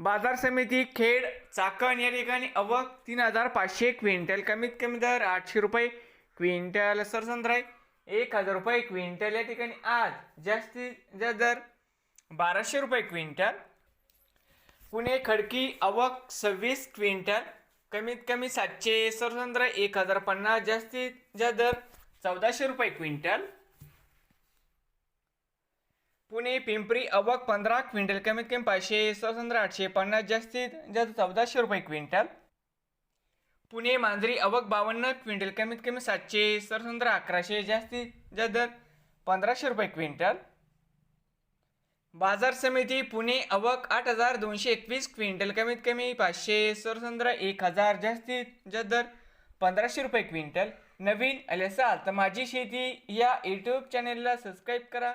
बाजार समिती खेड चाकण या ठिकाणी अवक तीन हजार पाचशे क्विंटल. कमीत कमी दर आठशे रुपये क्विंटल. सरसंद्र एक हजार रुपये क्विंटल. या ठिकाणी आज जास्तीत जास्त दर बाराशे रुपये क्विंटल. पुणे खडकी अवक सव्वीस क्विंटल. कमीत कमी सातशे. सरसंद्र एक हजार पन्नास. जास्तीत जास्त दर चौदाशे रुपये क्विंटल. पुणे पिंपरी अवक पंधरा क्विंटल कमीत कमी पाचशे सरसंद्र आठशे पन्नास जास्तीत जास्त चौदाशे रुपये क्विंटल. पुणे मांजरी अवक बावन्न क्विंटल कमीत कमी सातशे सरसंद्र अकराशे जास्तीत जास्त दर पंधराशे रुपये क्विंटल. बाजार समिती पुणे अवक आठ हजार दोनशे एकवीस क्विंटल कमीत कमी पाचशे सरसंद्र एक हजार जास्तीत जास्त दर पंधराशे रुपये क्विंटल. नवीन आले असाल तर माझी शेती या यूट्यूब चॅनेलला सबस्क्राईब करा.